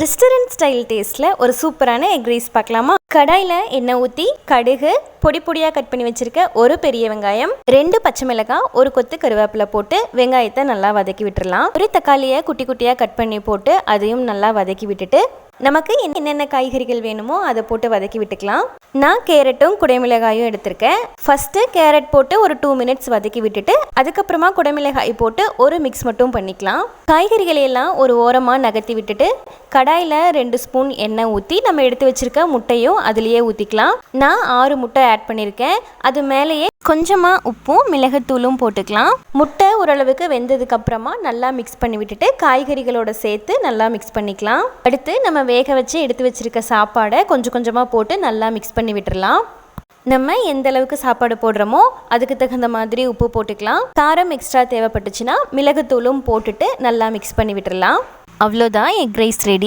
Restaurant style டேஸ்ட்டில் ஒரு சூப்பரான எக் ரைஸ் பார்க்கலாமா? கடாயில் எண்ணெய் ஊற்றி கடுகு பொடி பொடியாக கட் பண்ணி வச்சுருக்க ஒரு பெரிய வெங்காயம் ரெண்டு பச்சை மிளகாய் ஒரு கொத்து கருவேப்பிலை போட்டு வெங்காயத்தை நல்லா வதக்கி விட்டுடலாம் ஒரு தக்காளியை குட்டி குட்டியாக கட் பண்ணி போட்டு அதையும் நல்லா வதக்கி விட்டுட்டு நமக்கு என்னென்ன காய்கறிகள் வேணுமோ அதை போட்டு வதக்கி விட்டுக்கலாம். நான் கேரட்டும் குடைமிளகாயும் எடுத்திருக்கேன். ஃபஸ்ட்டு கேரட் போட்டு ஒரு டூ மினிட்ஸ் வதக்கி விட்டுட்டு அதுக்கப்புறமா குடைமிளகாய் போட்டு ஒரு மிக்ஸ் மட்டும் பண்ணிக்கலாம். காய்கறிகளை எல்லாம் ஒரு ஓரமாக நகர்த்தி விட்டுட்டு கடாயில் ரெண்டு ஸ்பூன் எண்ணெய் ஊற்றி நம்ம எடுத்து வச்சிருக்க முட்டையும் அதுலேயே ஊற்றிக்கலாம் நான் ஆறு முட்டை ஆட் பண்ணியிருக்கேன் அது மேலேயே கொஞ்சமாக உப்பும் மிளகுத்தூளும் போட்டுக்கலாம். முட்டை ஓரளவுக்கு வெந்ததுக்கப்புறமா நல்லா மிக்ஸ் பண்ணி விட்டுட்டு காய்கறிகளோட சேர்த்து நல்லா மிக்ஸ் பண்ணிக்கலாம். அடுத்து நம்ம வேக வச்சு எடுத்து வச்சிருக்க சாப்பாடை கொஞ்சம் கொஞ்சமாக போட்டு நல்லா மிக்ஸ் பண்ணி பண்ணி விட்டுறலாம் நம்ம எந்த அளவுக்கு சாப்பாடு போடுறோமோ அதுக்கு தகுந்த மாதிரி உப்பு போட்டுக்கலாம். காரம் எக்ஸ்ட்ரா தேவைப்பட்டுச்சுன்னா மிளகுத்தூளும் போட்டுட்டு நல்லா மிக்ஸ் பண்ணி விட்டுறலாம் அவ்வளோதான் எக் ரைஸ் ரெடி